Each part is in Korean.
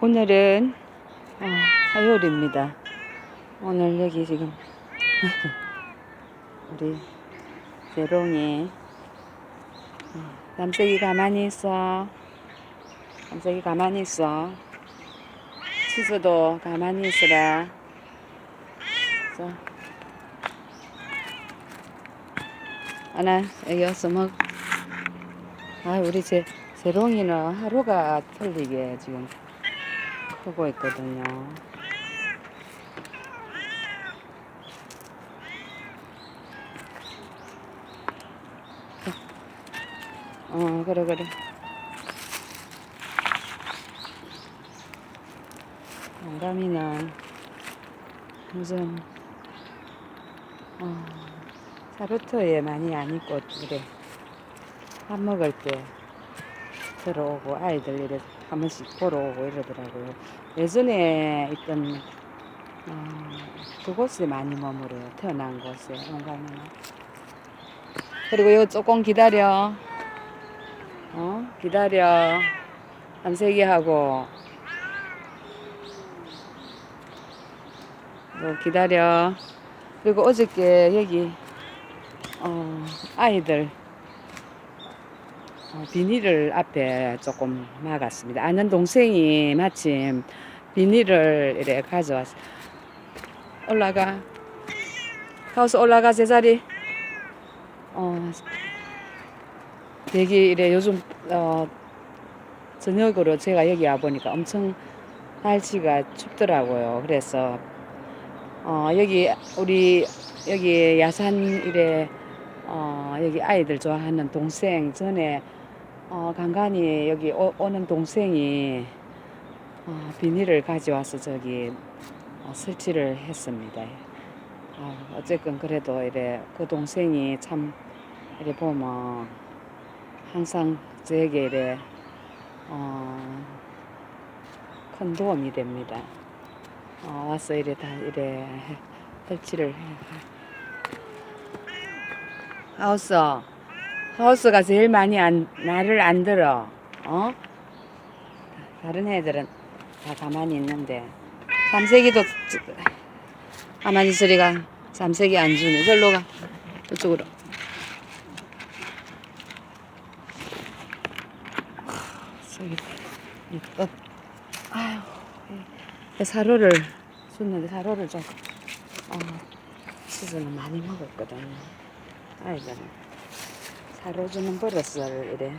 오늘은 어, 화요일입니다. 오늘 여기 지금 우리 재롱이 어, 남색이 가만히 있어. 남색이 가만히 있어. 치수도 가만히 있으라. 자. 하나 여기 와서 먹. 아 우리 제 재롱이는 하루가 틀리게 지금 크고 있거든요. 어, 그래, 그래. 아람이는 요즘, 어, 사루터에 많이 안 있고, 그래. 밥 먹을 때 들어오고, 아이들 이래 한 번씩 보러 오고 이러더라고요. 예전에 있던, 어, 그곳에 많이 머무르요. 태어난 곳에, 온가면. 그리고 요 조금 기다려. 어? 기다려. 삼세기 하고. 요 기다려. 그리고 어저께 여기, 어, 아이들, 어, 비닐을 앞에 조금 막았습니다. 아는 동생이 마침 비닐을 이래 가져왔어. 올라가. 가서 올라가 제자리. 어, 되게 이래 요즘 어, 저녁으로 제가 여기 와 보니까 엄청 날씨가 춥더라고요. 그래서 어, 여기 우리 여기 야산 이래 어, 여기 아이들 좋아하는 동생 전에 어, 간간히 여기 오, 오는 동생이 어, 비닐을 가져와서 저기 어, 설치를 했습니다. 어, 어쨌건 그래도 이래 그 동생이 참 이래 보면 항상 저에게 이래 어, 큰 도움이 됩니다. 어, 와서 이래 다 이래 설치를 해. 하우스 하우스가 제일 많이 안, 말을 안 들어. 어? 다른 애들은 다 가만히 있는데. 삼색이도 가만히 있으리가 삼색이 안 주네. 절로 가. 이뻐 아유 이 사료를 줬는데 사료를 좀 어, 시즌은 많이 먹었거든요. 아이들 은 사료 주는 버릇을 이래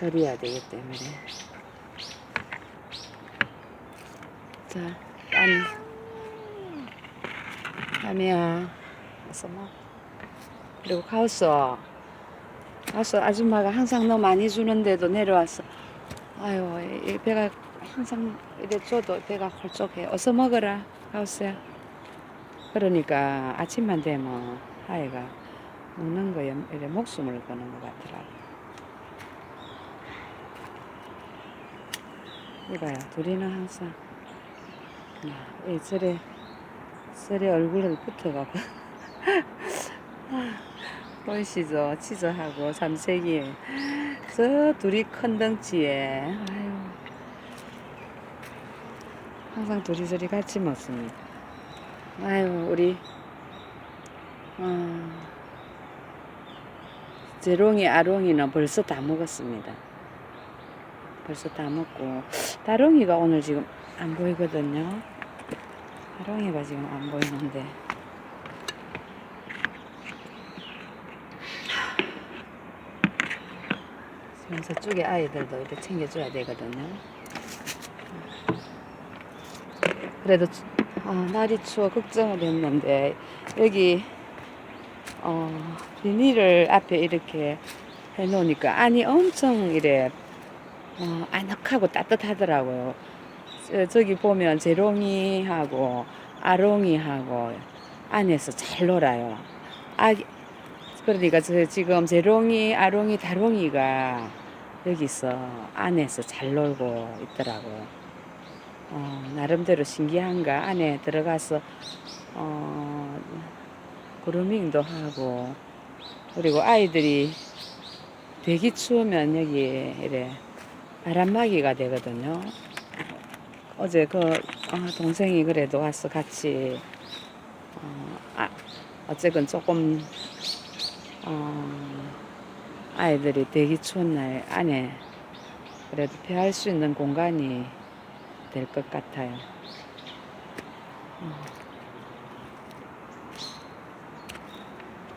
들여야 되기 때문에. 자 땀, 땀이야. 어서 먹 그리고 가우스 가서 아줌마가 항상 너 많이 주는데도 내려왔어 아유 이 배가 항상 이래 줘도 배가 홀쭉해. 어서 먹어라 가우스야. 그러니까 아침만 되면 아이가 먹는 거에 이래 목숨을 거는 것 같더라고. 이봐요, 둘이는 항상, 야, 이 절에, 절에 얼굴을 붙어가고. 보이시죠? 치즈하고 삼색이. 저 둘이 큰 덩치에. 아유. 항상 둘이 저리 같이 먹습니다. 아유, 우리, 어, 재롱이, 아롱이는 벌써 다 먹었습니다. 벌써 다 먹고 다롱이가 오늘 지금 안 보이거든요. 다롱이가 지금 안 보이는데 지금 저쪽에 아이들도 이렇게 챙겨줘야 되거든요. 그래도 추- 아, 날이 추워 걱정을 했는데 여기 어, 비닐을 앞에 이렇게 해놓으니까 안이 엄청 이래 어, 아늑하고 따뜻하더라고요. 저, 저기 보면 재롱이하고 아롱이하고 안에서 잘 놀아요. 아, 그러니까 저 지금 재롱이, 아롱이, 다롱이가 여기서 안에서 잘 놀고 있더라고요. 어, 나름대로 신기한가 안에 들어가서 어, 그루밍도 하고 그리고 아이들이 되게 추우면 여기 이래 바람막이가 되거든요. 어제 그 어, 동생이 그래도 와서 같이 어, 아, 어쨌건 조금 어, 아이들이 되기 추운 날 안에 그래도 피할 수 있는 공간이 될 것 같아요.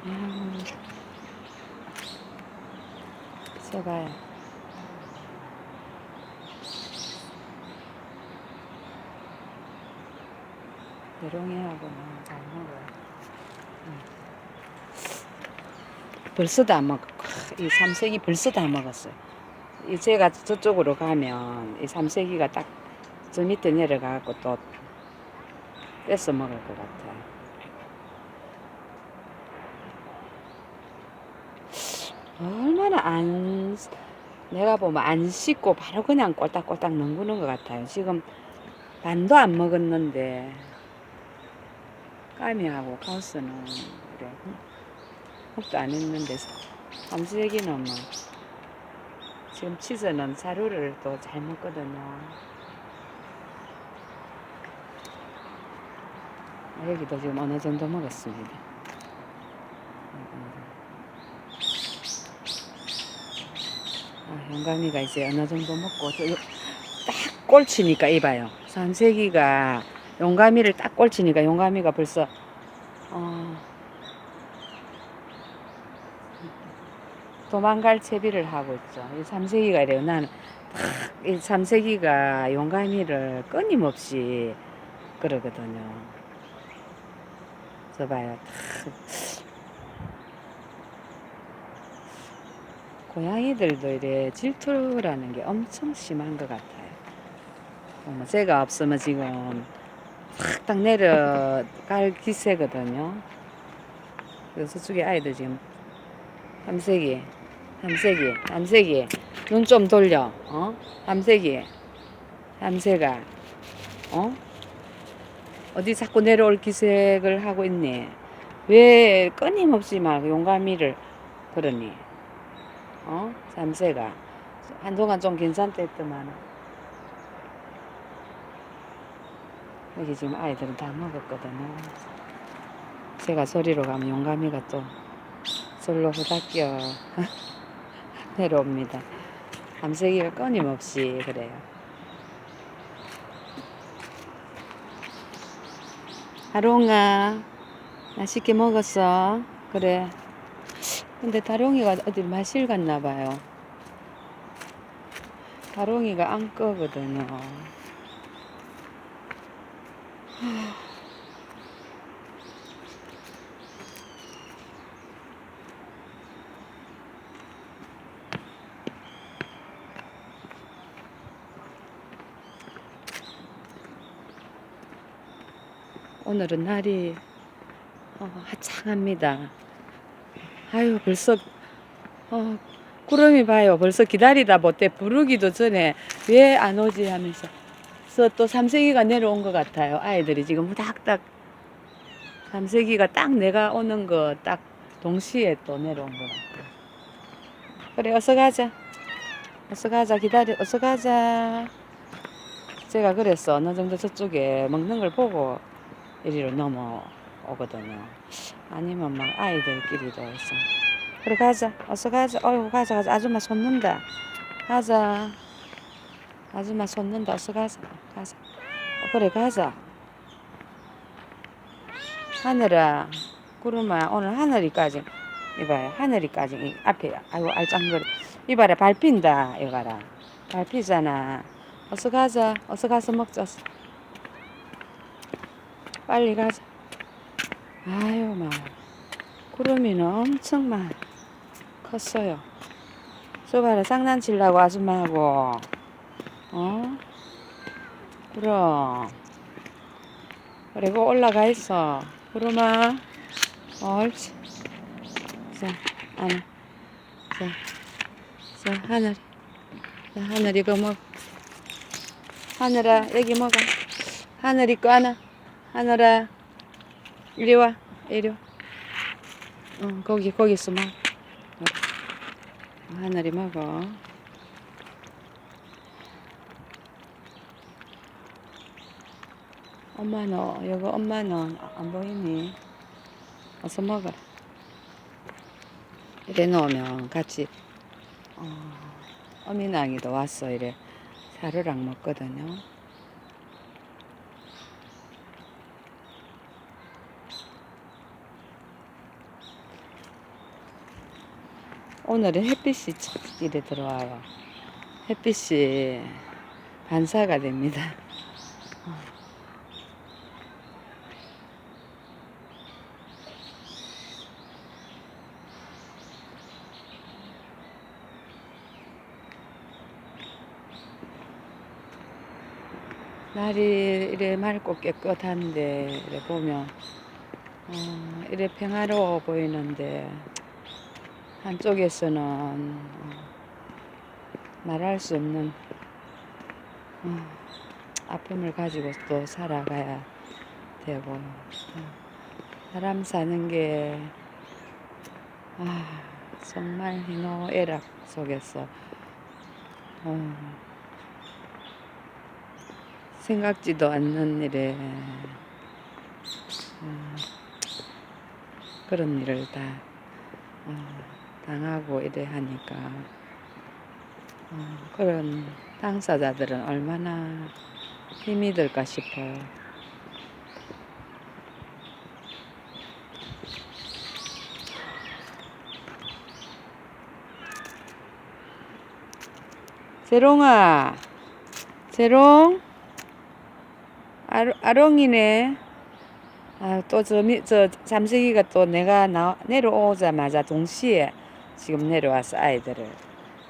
음. 음. 써봐요. 대롱이하고는 잘 먹어요. 음. 벌써 다 먹, 이 삼색이 벌써 다 먹었어요. 이 제가 저쪽으로 가면 이 삼색이가 딱 저 밑에 내려가고 또 뺏어 먹을 것 같아요. 얼 마나 안, 내가 보면 안 씻고 바로 그냥 꼴딱꼴딱 넘구는 것 같아요. 지금 반도 안 먹었는데, 까미하고 카우스는 그래. 혹도 안 했는데, 삼색이는 뭐, 지금 치즈는 사료를 또 잘 먹거든요. 아, 여기도 지금 어느 정도 먹었습니다. 아, 영감이가 이제 어느 정도 먹고 저 요- 딱 꼴치니까 이봐요. 삼색이가 용감이를 딱 꼴치니까 용감이가 벌써 어, 도망갈 채비를 하고 있죠. 이 삼색이가 이래요. 나는 딱이 삼색이가 용감이를 끊임없이 그러거든요. 저 봐요. 탁. 고양이들도 이래 질투라는 게 엄청 심한 것 같아요. 어머, 제가 없으면 지금 확딱 내려갈 기세거든요. 그래서 저쪽에 아이들 지금 삼색이, 삼색이, 삼색이 눈 좀 돌려, 어? 삼색이, 삼색아, 어? 어디 자꾸 내려올 기색을 하고 있니? 왜 끊임없이 막 용감이를 그러니? 어? 삼세가 한동안 좀 괜찮다 했더만 여기 지금 아이들은 다 먹었거든요. 제가 소리로 가면 용감이가 또 절로 후다껴 내려옵니다. 삼세기가 끊임없이 그래요. 하롱아, 맛있게 먹었어? 그래. 근데 다롱이가 어디 마실 갔나 봐요. 다롱이가 안 거거든요. 오늘은 날이 어, 화창합니다. 아유 벌써 어, 구름이 봐요. 벌써 기다리다 못해 부르기도 전에 왜 안 오지 하면서 그래서 또 삼색이가 내려온 것 같아요. 아이들이 지금 후닥닥 삼색이가 딱 내가 오는 거 딱 동시에 또 내려온 것 같아요. 그래 어서 가자. 어서 가자 기다려 어서 가자. 제가 그랬어 어느 정도 저쪽에 먹는 걸 보고 이리로 넘어오거든요. 아니면 막 아이들끼리도 있어. 그래 가자. 어서 가자. 어이구 가자 가자. 아줌마 손는다. 가자. 아줌마 손는다. 어서 가자. 가자. 어, 그래 가자. 하늘아. 구름아 오늘 하늘이까지 이봐요. 하늘이까지 이 앞에 아이고 알짱거리. 이봐라 밟힌다. 이봐라. 밟히잖아. 어서 가자. 어서 가서 먹자. 어서. 빨리 가자. 아유 막 구름이는 엄청 막 컸어요. 저 봐라 장난치려고 아줌마하고 어? 그럼. 그리고 올라가 있어. 구름아. 옳지. 자 하나. 자, 자 하늘. 자 하늘 이거 먹. 하늘아 여기 먹어. 하늘 이거 하나. 하늘아 이리 와 이리 와 응, 거기 거기 있어 먹어 하늘이 먹어 엄마는 여기 엄마는 안 보이니? 어서 먹어라. 이래 놓으면 같이 어, 어미낭이도 왔어 이래 사료랑 먹거든요. 오늘은 햇빛이 참 이래 들어와요. 햇빛이 반사가 됩니다. 날이 이래 맑고 깨끗한데 이래 보면 어, 이래 평화로워 보이는데 한쪽에서는 어, 말할 수 없는 어, 아픔을 가지고 또 살아가야 되고 어, 사람 사는 게 아, 정말 희노애락 속에서 어, 생각지도 않는 일에 어, 그런 일을 다 어, 당하고 이래 하니까 어, 그런 당사자들은 얼마나 힘이 들까 싶어요. 재롱아, 재롱, 아롱, 아롱이네. 아, 또 저, 미- 저 잠식이가 또 내가 나, 내려오자마자 동시에 지금 내려왔어, 아이들을.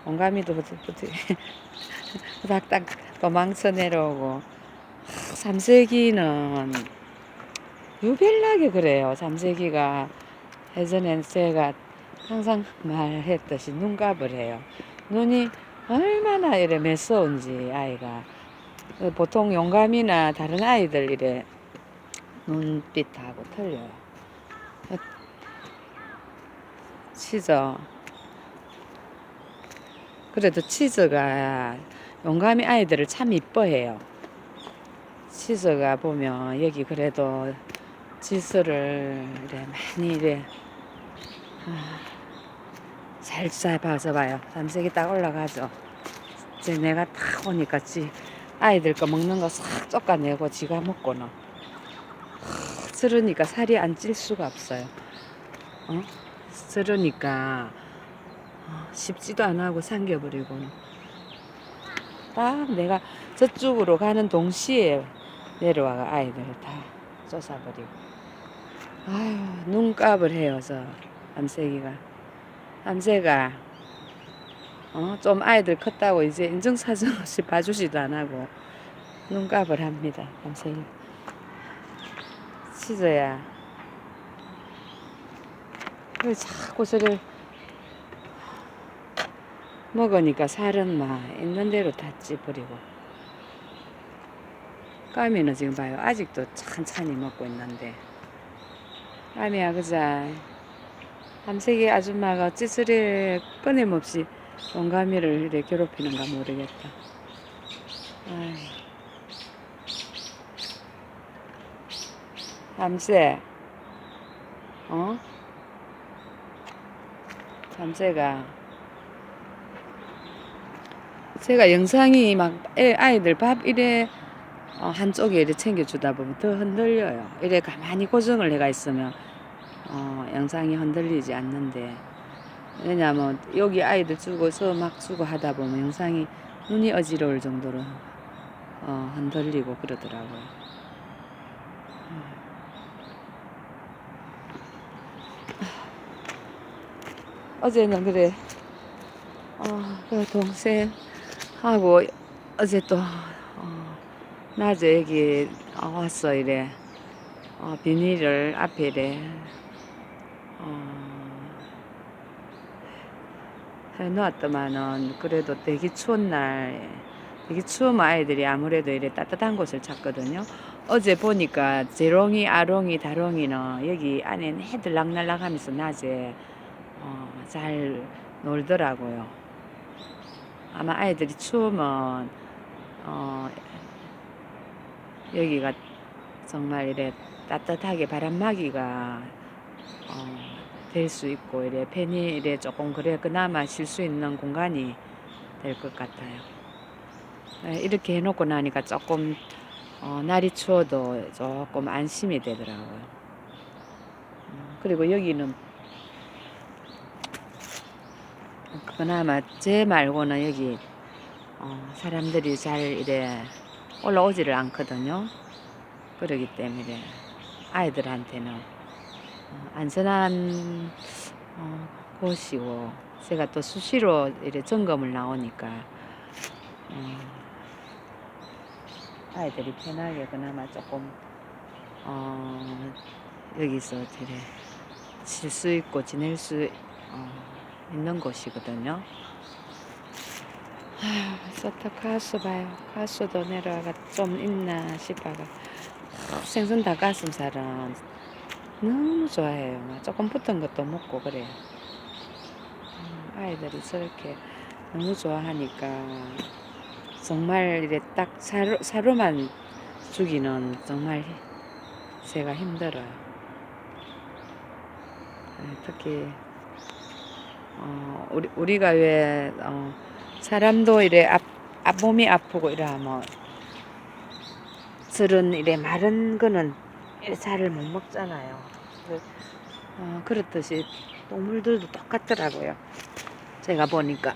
온가미도 후닥닥 도망쳐 내려오고. 하, 삼색이는 유별나게 그래요. 삼색이가 예전엔 제가 항상 말했듯이 눈갑을 해요. 눈이 얼마나 이래 매서운지 아이가. 보통 용감이나 다른 아이들 이래 눈빛하고 틀려요. 치즈. 그래도 치즈가 용감이 아이들을 참 이뻐해요. 치즈가 보면 여기 그래도 지수를 이래 많이 이래 아, 살살 봐서 봐요. 삼색이 딱 올라가죠. 이제 내가 딱 오니까 지 아이들 거 먹는 거 싹 쫓아내고 지가 먹고는 쓰르니까 살이 안 찔 수가 없어요. 어? 어, 쉽지도 안 하고 삼겨버리고는 딱 내가 저쪽으로 가는 동시에 내려와가 아이들 다 쫓아버리고. 아유 눈값을 해요 저 암세기가. 암세가 어, 좀 아이들 컸다고 이제 인증사정 없이 봐주지도 안 하고 눈값을 합니다 암세기. 치즈야. 왜 자꾸 저를 먹으니까 살은 막 있는 대로 다 찌버리고. 까미는 지금 봐요. 아직도 천천히 먹고 있는데. 까미야 그자. 함색이 아줌마가 찌스레 끊임없이 용가미를 이렇게 괴롭히는가 모르겠다. 아이. 밤새. 어? 밤새가 제가 영상이 막 애, 아이들 밥 이래 어, 한쪽에 이래 챙겨주다 보면 더 흔들려요. 이래 가만히 고정을 해가 있으면 어, 영상이 흔들리지 않는데 왜냐면 여기 아이들 주고서 막 주고 하다 보면 영상이 눈이 어지러울 정도로 어, 흔들리고 그러더라고요. 어제는 그래 어, 그 동생 하고 어제 또 어, 낮에 여기 왔어 이래 어, 비닐을 앞에 이래 어, 해놓았더만은 그래도 되게 추운 날 되게 추우면 아이들이 아무래도 이래 따뜻한 곳을 찾거든요. 어제 보니까 재롱이, 아롱이, 다롱이는 여기 안에 애들 락날락하면서 낮에 어, 잘 놀더라고요. 아마 아이들이 추우면 어, 여기가 정말 이래 따뜻하게 바람막이가 어, 될 수 있고 이래 팬이 이래 조금 그래 그나마 쉴 수 있는 공간이 될 것 같아요. 네, 이렇게 해놓고 나니까 조금 어, 날이 추워도 조금 안심이 되더라고요. 음, 그리고 여기는 그나마 제 말고는 여기 어, 사람들이 잘 이래 올라오지를 않거든요. 그러기 때문에 아이들한테는 어, 안전한 어, 곳이고 제가 또 수시로 이래 점검을 나오니까 음, 아이들이 편하게 그나마 조금 어, 여기서 이래 쉴수 있고 지낼 수 어, 있는 곳이거든요. 아휴, 서터 가수 봐요. 가수도 내려와가 좀 있나 싶어가 생선 닭가슴살은 너무 좋아해요. 막 조금 붙은 것도 먹고 그래요. 음, 아이들이 저렇게 너무 좋아하니까 정말 이래 딱 사료, 사료만 주기는 정말 제가 힘들어요. 네, 특히 어, 우리 우리가 왜 어, 사람도 이래 앞, 앞 몸이 아프고 이러면 저런 이래 마른 거는 잘못 먹잖아요. 그, 어, 그렇듯이 동물들도 똑같더라고요. 제가 보니까.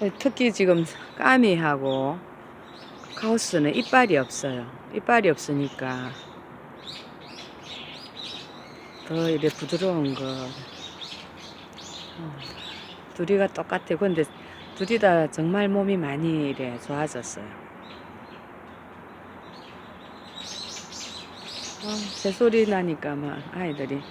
네, 특히 지금 까미하고 카우스는 이빨이 없어요. 이빨이 없으니까 더 이래 부드러운 거. 어, 둘이가 똑같아. 근데 둘이 다 정말 몸이 많이 이래 좋아졌어요. 어, 제 소리 나니까 막 아이들이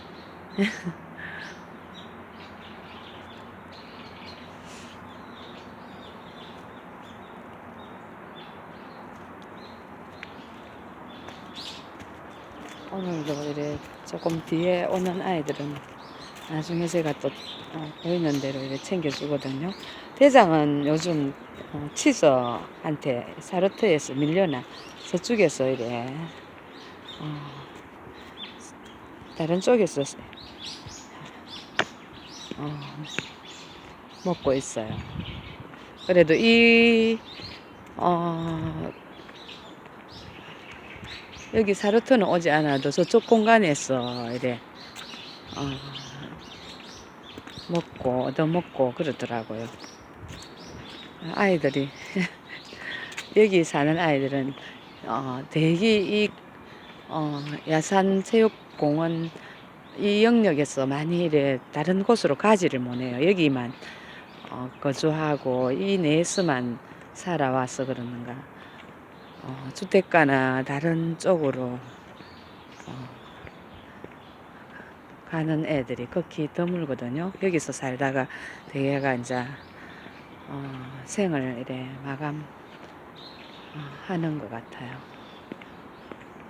오늘도 이래 조금 뒤에 오는 아이들은 나중에 제가 또 어, 보이는 대로 이렇게 챙겨주거든요. 대장은 요즘 어, 치서한테 사르트에서 밀려나 저쪽에서 이래 어, 다른 쪽에서 어, 먹고 있어요. 그래도 이 어, 여기 사르트는 오지 않아도 저쪽 공간에서 이래 어, 먹고 얻어먹고 그러더라고요. 아이들이 여기 사는 아이들은 어, 대기 이 어, 야산 체육공원 이 영역에서 많이 이래 다른 곳으로 가지를 못해요. 여기만 어, 거주하고 이 내에서만 살아와서 그러는가. 어, 주택가나 다른 쪽으로 어, 가는 애들이 극히 드물거든요. 여기서 살다가 대개가 이제 어, 생을 이래 마감 어, 하는 것 같아요.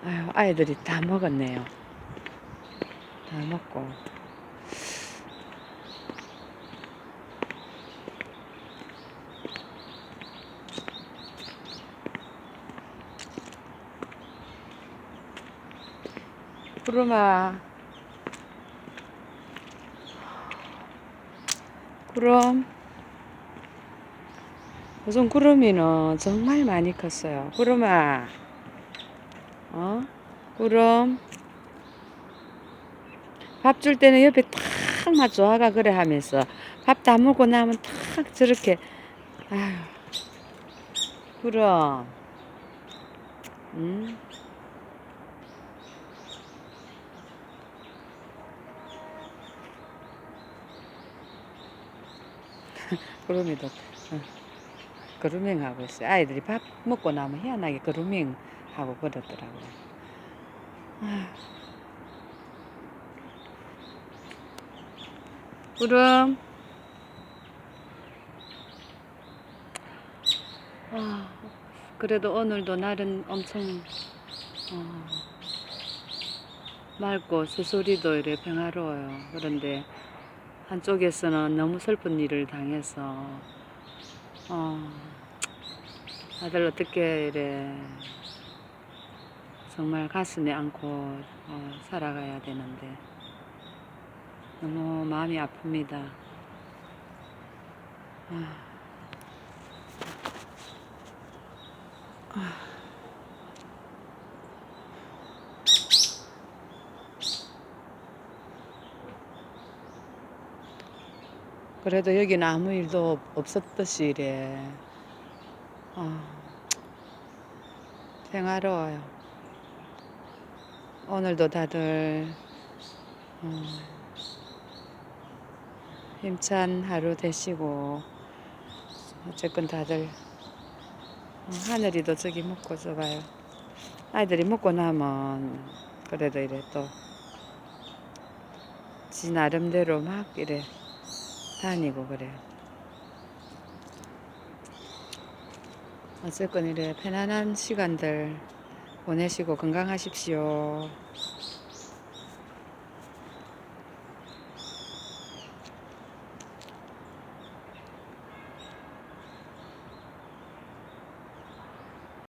아유, 아이들이 다 먹었네요. 다 먹고. 구름아. 구름. 요즘 구름이는 정말 많이 컸어요. 구름아. 어? 구름. 밥 줄 때는 옆에 탁 맞춰가 그래 하면서 밥 다 먹고 나면 탁 저렇게 아휴 구름 응? 어, 그루밍 하고 있어요. 아이들이 밥 먹고 나면 희한하게 그루밍 하고 그러더라고요. 아휴. 구름. 아, 그래도 오늘도 날은 엄청 어, 맑고 새소리도 이래 평화로워요. 그런데 한쪽에서는 너무 슬픈 일을 당해서 어, 다들 어떻게 이래 정말 가슴에 안고 어, 살아가야 되는데 너무 마음이 아픕니다. 아. 아. 그래도 여기는 아무 일도 없- 없었듯이 이래. 아, 생화로워요. 오늘도 다들 어, 힘찬 하루 되시고 어쨌건 다들 어, 하늘이도 저기 먹고 저봐요. 아이들이 먹고 나면 그래도 이래 또 지 나름대로 막 이래 다니고 그래요. 어쨌건 이래 편안한 시간들 보내시고 건강하십시오.